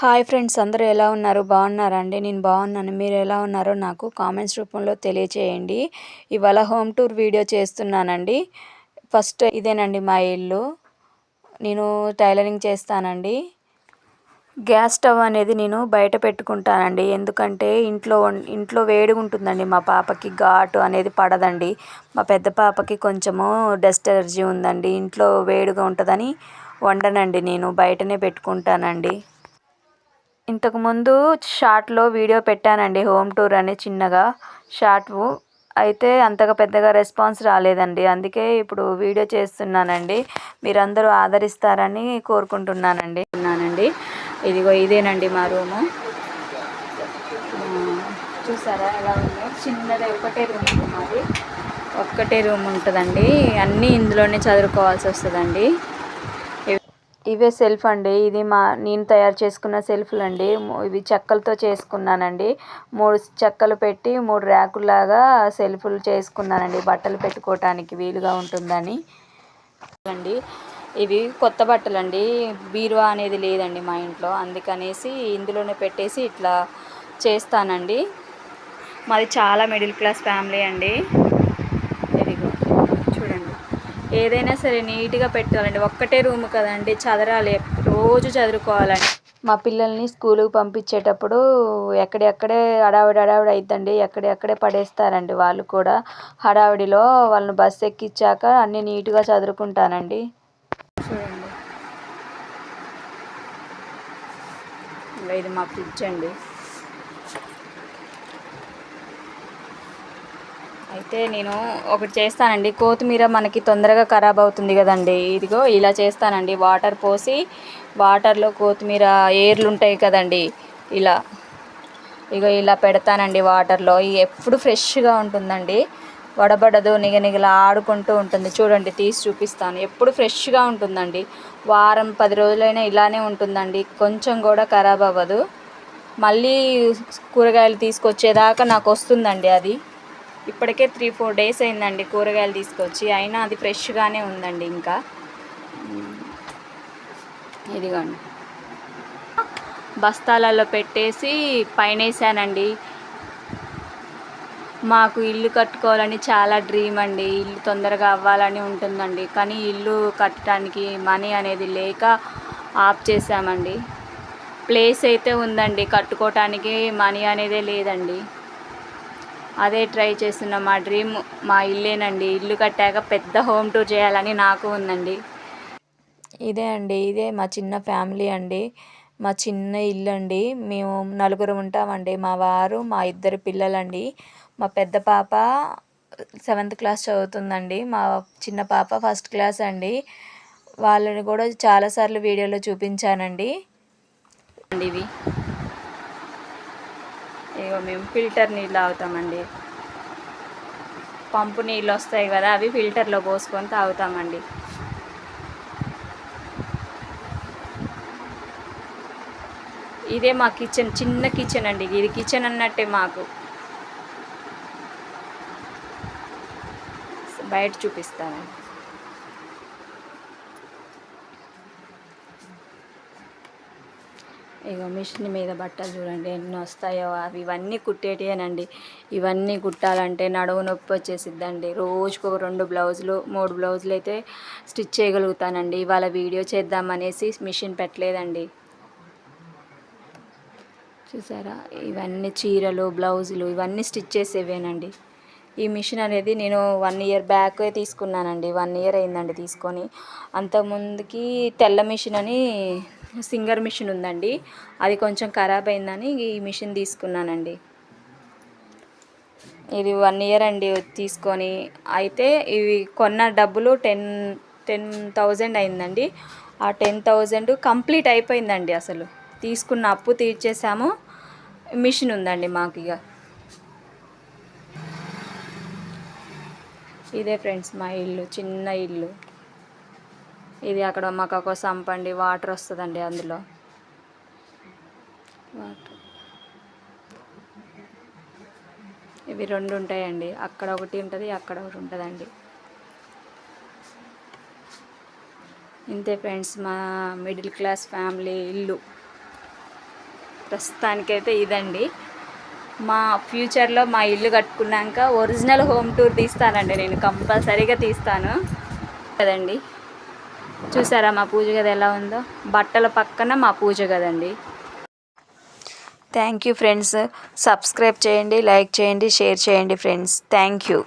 Hi friends అందరూ ఎలా ఉన్నారు? బాగున్నారా అండి నేను బాగున్నాను. మీరు ఎలా ఉన్నారో నాకు కామెంట్స్ రూపంలో తెలియచేయండి. ఇవాళ హోమ్ టూర్ వీడియో చేస్తున్నానండి. ఫస్ట్ ఇదేనండి మా ఇల్లు. నేను టైలరింగ్ చేస్తానండి. గ్యాస్ స్టవ్ అనేది నేను బయట పెట్టుకుంటానండి. ఎందుకంటే ఇంట్లో ఇంట్లో వేడిగా ఉంటుందండి. మా పాపకి ఘాటు అనేది పడదండి. మా పెద్ద పాపకి కొంచెము డస్ట్ ఎలర్జీ ఉందండి. ఇంట్లో వేడిగా ఉంటుందని వండనండి. నేను బయటనే పెట్టుకుంటానండి. ఇంతకుముందు షార్ట్లో వీడియో పెట్టానండి హోమ్ టూర్ అని చిన్నగా. షార్ట్ అయితే అంతగా పెద్దగా రెస్పాన్స్ రాలేదండి. అందుకే ఇప్పుడు వీడియో చేస్తున్నానండి. మీరందరూ ఆదరిస్తారని కోరుకుంటున్నానండి. ఉన్నానండి. ఇదిగో ఇదేనండి మా రూము. చూసారా ఎలా ఉందో? చిన్నది ఒకటే రూమ్ మాది. ఒక్కటే రూమ్ ఉంటుందండి. అన్నీ ఇందులోనే చదువుకోవాల్సి వస్తుందండి. ఇవే సెల్ఫ్ అండి. ఇది మా నేను తయారు చేసుకున్న సెల్ఫ్లు అండి ఇవి చెక్కలతో చేసుకున్నానండి. మూడు చెక్కలు పెట్టి మూడు ర్యాకులాగా సెల్ఫ్లు చేసుకున్నానండి. బట్టలు పెట్టుకోవటానికి వీలుగా ఉంటుందని. అండి ఇవి కొత్త బట్టలు అండి బీరువా అనేది లేదండి మా ఇంట్లో. అందుకనేసి ఇందులోనే పెట్టేసి ఇట్లా చేస్తానండి. మాది చాలా మిడిల్ క్లాస్ ఫ్యామిలీ అండి. ఏదైనా సరే నీట్గా పెట్టాలండి ఒక్కటే రూమ్ కదండి చదరాలి. రోజు చదువుకోవాలండి. మా పిల్లల్ని స్కూల్కి పంపించేటప్పుడు ఎక్కడెక్కడే హడావిడి హడావిడి అయిద్దండి. ఎక్కడెక్కడే పడేస్తారండి వాళ్ళు కూడా. హడావిడిలో వాళ్ళని బస్సు ఎక్కించాక అన్నీ నీట్గా చదువుకుంటానండి చూడండి. ఇది మా ఫ్రిడ్జ్ అండి. అయితే నేను ఒకటి చేస్తానండి. కొత్తిమీర మనకి తొందరగా ఖరాబ్ అవుతుంది కదండి. ఇదిగో ఇలా చేస్తానండి. వాటర్ పోసి వాటర్లో కొత్తిమీర ఏర్లు ఉంటాయి కదండి. ఇలా ఇగో ఇలా పెడతానండి వాటర్లో. ఎప్పుడు ఫ్రెష్గా ఉంటుందండి. వడబడదు నిగనిగలా ఆడుకుంటూ ఉంటుంది. చూడండి తీసి చూపిస్తాను. ఎప్పుడు ఫ్రెష్గా ఉంటుందండి. వారం పది రోజులైనా ఇలానే ఉంటుందండి. కొంచెం కూడా ఖరాబ్ అవ్వదు. మళ్ళీ కూరగాయలు తీసుకొచ్చేదాకా నాకు వస్తుందండి అది. ఇప్పటికే త్రీ ఫోర్ డేస్ అయిందండి కూరగాయలు తీసుకొచ్చి. అయినా అది ఫ్రెష్గానే ఉందండి ఇంకా. ఇదిగోండి. బస్తాలలో పెట్టేసి పైన వేసానండి మాకు ఇల్లు కట్టుకోవాలని చాలా డ్రీమ్ అండి. ఇల్లు తొందరగా అవ్వాలని ఉంటుందండి. కానీ ఇల్లు కట్టడానికి మనీ అనేది లేక ఆఫ్ చేసామండి ప్లేస్ అయితే ఉందండి. కట్టుకోవటానికి మనీ అనేదే లేదండి. అదే ట్రై చేస్తున్న మా డ్రీమ్ మా ఇల్లేనండి. ఇల్లు కట్టాక పెద్ద హోమ్ టూర్ చేయాలని నాకు ఉందండి. ఇదే అండి ఇదే మా చిన్న ఫ్యామిలీ అండి. మా చిన్న ఇల్లు అండి మేము నలుగురు ఉంటామండి. మా వారు మా ఇద్దరు పిల్లలండి. మా పెద్ద పాప సెవెంత్ క్లాస్ చదువుతుందండి. మా చిన్న పాప ఫస్ట్ క్లాస్ అండి. వాళ్ళని కూడా చాలాసార్లు వీడియోలో చూపించానండి. ఇవి. ఇగో మేము ఫిల్టర్ నీళ్ళు తాగుతామండి. పంపు నీళ్ళు వస్తాయి కదా అవి ఫిల్టర్లో పోసుకొని తాగుతామండి. ఇదే మా కిచెన్ చిన్న కిచెన్ అండి. ఇది కిచెన్ అన్నట్టే మాకు. బయట చూపిస్తానండి. ఇక మిషన్ మీద బట్టలు చూడండి ఎన్ని వస్తాయో అవి ఇవన్నీ కుట్టేటివేనండి ఇవన్నీ కుట్టాలంటే నడువు నొప్పి వచ్చేసిద్దండి. రోజుకు ఒక రెండు బ్లౌజులు మూడు బ్లౌజులు అయితే స్టిచ్ చేయగలుగుతానండి. ఇవాళ వీడియో చేద్దామనేసి మిషన్ పెట్టలేదండి. చూసారా? ఇవన్నీ చీరలు బ్లౌజులు ఇవన్నీ స్టిచ్ చేసేవేనండి. ఈ మిషన్ అనేది నేను వన్ ఇయర్ బ్యాక్ తీసుకున్నానండి. వన్ ఇయర్ అయిందండి తీసుకొని. అంతకుముందుకి తెల్ల మిషన్ అని సింగర్ మిషన్ ఉందండి. అది కొంచెం ఖరాబ్ అయిందని ఈ మిషన్ తీసుకున్నానండి. ఇది వన్ ఇయర్ అండి తీసుకొని. అయితే ఇవి కొన్న డబ్బులు టెన్ టెన్ థౌజండ్ అయిందండి. ఆ టెన్ థౌజండ్ కంప్లీట్ అయిపోయిందండి అసలు. తీసుకున్న అప్పు తీర్చేసాము మిషన్ ఉందండి మాకు ఇక. ఇదే ఫ్రెండ్స్ మా ఇల్లు చిన్న ఇల్లు. ఇది అక్కడ మాకు ఒక సంపండి వాటర్ వస్తుందండి అందులో. వాటర్. ఇవి రెండు ఉంటాయండి. అక్కడ ఒకటి ఉంటుంది అక్కడ ఒకటి ఉంటుందండి. ఇంతే ఫ్రెండ్స్ మా మిడిల్ క్లాస్ ఫ్యామిలీ ఇల్లు. ప్రస్తుతానికైతే ఇదండి. మా ఫ్యూచర్లో మా ఇల్లు కట్టుకున్నాక ఒరిజినల్ హోమ్ టూర్ తీస్తానండి నేను. కంపల్సరీగా తీస్తాను. కదండి? చూసారా మా పూజ గది ఎలా ఉందో? బట్టల పక్కన మా పూజ గదండి. థ్యాంక్ యూ ఫ్రెండ్స్ సబ్స్క్రైబ్ చేయండి లైక్ చేయండి షేర్ చేయండి ఫ్రెండ్స్ థ్యాంక్ యూ